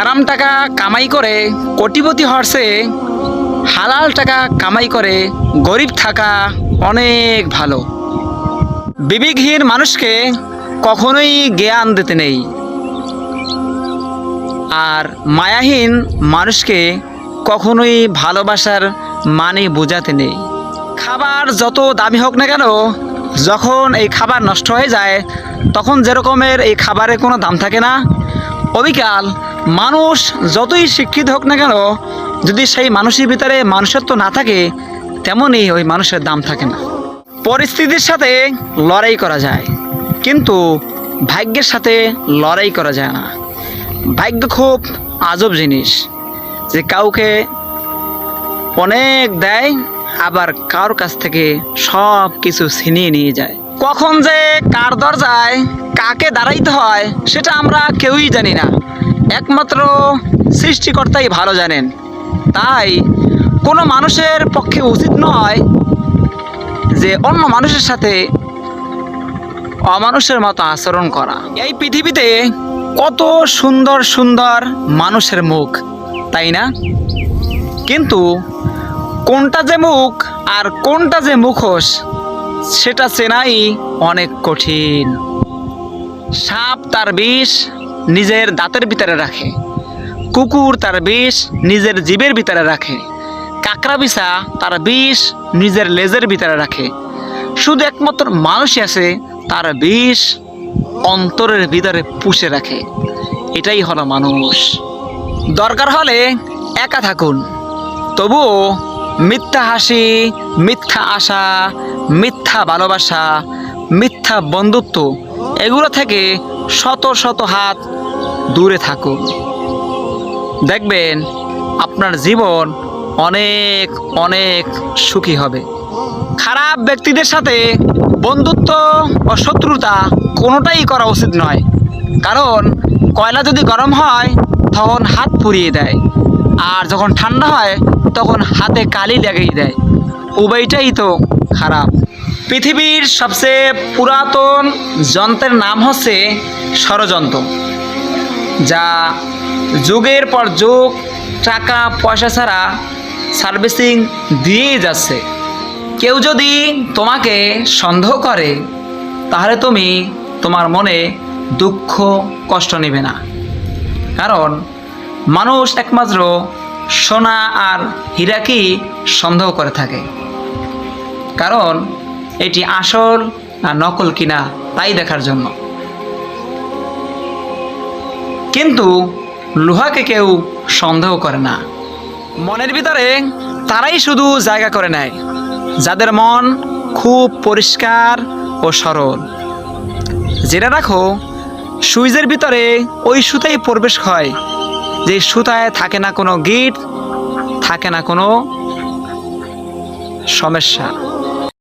হারাম টাকা কামাই করে কোটিপতি হর্ষে হালাল টাকা কামাই করে গরিব থাকা অনেক ভালো। বিবেকহীন মানুষকে কখনোই জ্ঞান দিতে নেই। আর মায়াহীন মানুষকে কখনোই ভালোবাসার মানে বোঝাতে নেই। খাবার যত দামি হোক না কেন, যখন এই খাবার নষ্ট হয়ে যায়, তখন যেরকমের এই খাবারের কোনো দাম থাকে না, অবিকাল মানুষ যতই শিক্ষিত হোক না কেন, যদি সেই মানুষের ভিতরে মানুষত্ব না থাকে, তেমনই ওই মানুষের দাম থাকে না। পরিস্থিতির সাথে লড়াই করা যায়, কিন্তু ভাগ্যের সাথে লড়াই করা যায় না। ভাগ্য খুব আজব জিনিস, যে কাউকে অনেক দেয়, আবার কারোর কাছ থেকে সব কিছু ছিনিয়ে নিয়ে যায়। কখন যে কার দরজায় কাকে দাঁড়াইতে হয়, সেটা আমরা কেউই জানি না। একমাত্র সৃষ্টিকর্তাই ভালো জানেন। তাই কোনো মানুষের পক্ষে উচিত নয় যে অন্য মানুষের সাথে অমানুষের মতো আচরণ করা। এই পৃথিবীতে কত সুন্দর সুন্দর মানুষের মুখ, তাই না? কিন্তু কোনটা যে মুখ আর কোনটা যে মুখোশ, সেটা চেনাই অনেক কঠিন। সাপ তার বিষ নিজের দাঁতের ভিতরে রাখে। কুকুর তার বিষ নিজের জীবের ভিতরে রাখে। কাকড়া বিছা তার বিষ নিজের লেজের ভিতরে রাখে। শুধু একমাত্র মানুষই আছে, তার বিষ অন্তরের ভিতরে পুষে রাখে। এটাই হলো মানুষ। দরকার হলে একা থাকুন। তবুও মিথ্যা হাসি, মিথ্যা আশা, মিথ্যা ভালোবাসা, মিথ্যা বন্ধুত্ব, এগুলো থেকে শত শত হাত দূরে থাকুন দেখবেন আপনার জীবন অনেক অনেক সুখী হবে। খারাপ ব্যক্তিদের সাথে বন্ধুত্ব ও শত্রুতা কোনোটাই করা উচিত নয়। কারণ কয়লা যদি গরম হয়, তখন হাত পুড়িয়ে দেয়। আর যখন ঠান্ডা হয়, তখন হাতে কালি লাগিয়ে দেয়। উভয়টাই তো খারাপ। পৃথিবীর সবচেয়ে পুরাতন যন্ত্রের নাম হচ্ছে ষড়যন্ত্র, যা যুগের পর যুগ টাকা, পয়সা ছাড়া সার্ভিসিং দিয়েই যাচ্ছে। কেউ যদি তোমাকে সন্দেহ করে, তাহলে তুমি তোমার মনে দুঃখ, কষ্ট নেবে না। কারণ মানুষ একমাত্র সোনা আর হীরাকেই সন্দেহ করে থাকে। কারণ এটি আসল না নকল কিনা তাই দেখার জন্য। কিন্তু লোহাকে কেউ সন্দেহ করে না। মনের ভিতরে তারাই শুধু জায়গা করে নেয়, যাদের মন খুব পরিষ্কার ও সরল। জেনে রাখো সুইচের ভিতরে ওই সুতাই প্রবেশ হয়, যে সুতায় থাকে না কোনো গিট, থাকে না কোনো সমস্যা।